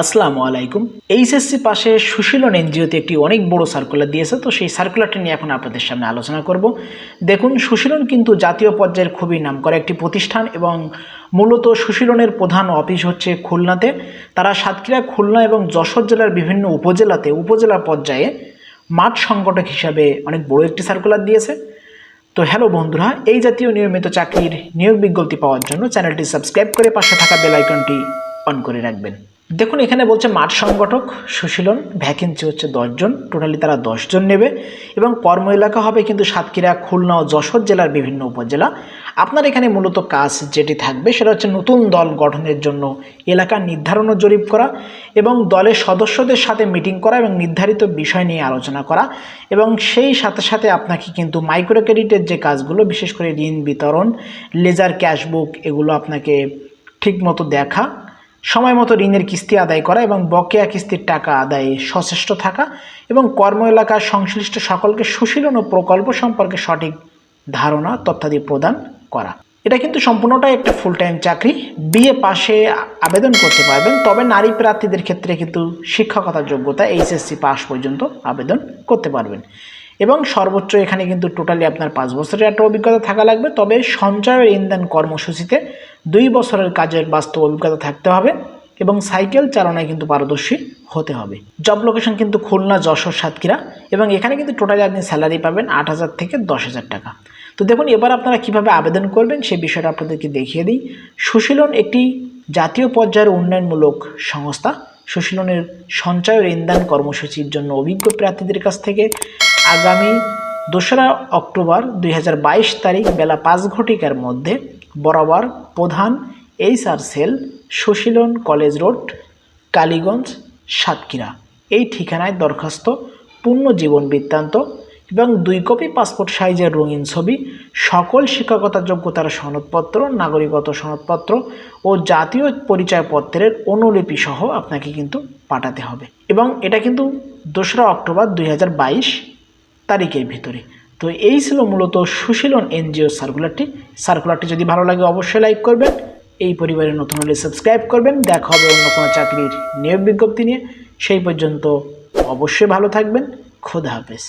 আসসালামু আলাইকুম। এইচএসসি পাশে সুশীলন এনজিওতে একটি অনেক বড় সার্কুলার দিয়েছে, তো সেই সার্কুলারটি নিয়ে এখন আপনাদের সামনে আলোচনা করব। দেখুন, সুশীলন কিন্তু জাতীয় পর্যায়ের খুবই নাম নামকরা একটি প্রতিষ্ঠান এবং মূলত সুশীলনের প্রধান অফিস হচ্ছে খুলনাতে। তারা সাতক্ষীরা, খুলনা এবং যশোর জেলার বিভিন্ন উপজেলাতে উপজেলা পর্যায়ে মাঠ সংগঠক হিসাবে অনেক বড় একটি সার্কুলার দিয়েছে। তো হ্যালো বন্ধুরা, এই জাতীয় নিয়মিত চাকরির নিয়োগ বিজ্ঞপ্তি পাওয়ার জন্য চ্যানেলটি সাবস্ক্রাইব করে পাশে থাকা বেল আইকনটি অন করে রাখবেন। দেখুন, এখানে বলছে মাঠ সংগঠক সুশীলন ভ্যাকেন্সি হচ্ছে দশজন টোটালি তারা দশজন নেবে এবং কর্ম এলাকা হবে কিন্তু সাতক্ষীরা, খুলনা ও যশোর জেলার বিভিন্ন উপজেলা। আপনার এখানে মূলত কাজ যেটি থাকবে সেটা হচ্ছে নতুন দল গঠনের জন্য এলাকা নির্ধারণ ও জরিপ করা এবং দলের সদস্যদের সাথে মিটিং করা এবং নির্ধারিত বিষয় নিয়ে আলোচনা করা এবং সেই সাথে সাথে আপনাকে কিন্তু মাইক্রো ক্রেডিটের যে কাজগুলো, বিশেষ করে ঋণ বিতরণ লেজার ক্যাশবুক এগুলো আপনাকে ঠিকমতো দেখা সময় মতো ঋণের কিস্তি আদায় করা এবং বকেয়া কিস্তির টাকা আদায়ে সচেষ্ট থাকা এবং কর্ম এলাকার সংশ্লিষ্ট সকলকে সুশীলন ও প্রকল্প সম্পর্কে সঠিক ধারণা, তথ্যাদি প্রদান করা। এটা কিন্তু সম্পূর্ণটাই একটা ফুল টাইম চাকরি বিএ পাশে আবেদন করতে পারবেন। তবে নারী প্রার্থীদের ক্ষেত্রে কিন্তু শিক্ষকতার যোগ্যতা এইচএসসি পাস পর্যন্ত আবেদন করতে পারবেন। এবং সর্বোচ্চ এখানে কিন্তু টোটালি আপনার পাঁচ বছরের একটা অভিজ্ঞতা থাকা লাগবে। তবে সঞ্চয় ও ইন্ধন কর্মসূচিতে দুই বছরের কাজের বাস্তব অভিজ্ঞতা থাকতে হবে এবং সাইকেল চালনায় কিন্তু পারদর্শী হতে হবে। জব লোকেশন কিন্তু খুলনা, যশোর, সাতক্ষীরা এবং এখানে কিন্তু টোটালি আপনি স্যালারি পাবেন আট হাজার থেকে দশ হাজার টাকা। তো দেখুন, এবার আপনারা কীভাবে আবেদন করবেন সেই বিষয়টা আপনাদেরকে দেখিয়ে দিই। সুশীলন একটি জাতীয় পর্যায়ের উন্নয়নমূলক সংস্থা। সুশীলনের সঞ্চয় ইন্ধন কর্মসূচির জন্য অভিজ্ঞ প্রার্থীদের কাছ থেকে আগামী দোসরা অক্টোবর দুই হাজার বাইশ তারিখ বেলা পাঁচ ঘটিকার মধ্যে বরাবর প্রধান HR cell Sushilan college road, Kaliganj, Satkhira. এই ঠিকানায় দরখাস্ত পূর্ণ জীবন বৃত্তান্ত এবং দুই কপি পাসপোর্ট সাইজের রঙিন ছবি, সকল শিক্ষকতা যোগ্যতার সনদপত্র, নাগরিকত্ব সনদপত্র ও জাতীয় পরিচয়পত্রের অনুলিপি সহ আপনাকে কিন্তু পাঠাতে হবে। এবং এটা কিন্তু দোসরা অক্টোবর দুই হাজার বাইশ তারিখের ভিতরে। তো এই ছিল মূলত সুশীলন এনজিও সার্কুলারটি। সার্কুলারটি যদি ভালো লাগে অবশ্যই লাইক করবেন। এই পরিবারে নতুন হলে সাবস্ক্রাইব করবেন। দেখা হবে অন্য কোনো চাকরির নিয়োগ বিজ্ঞপ্তি নিয়ে। সেই পর্যন্ত অবশ্যই ভালো থাকবেন। খোদা হাফেজ।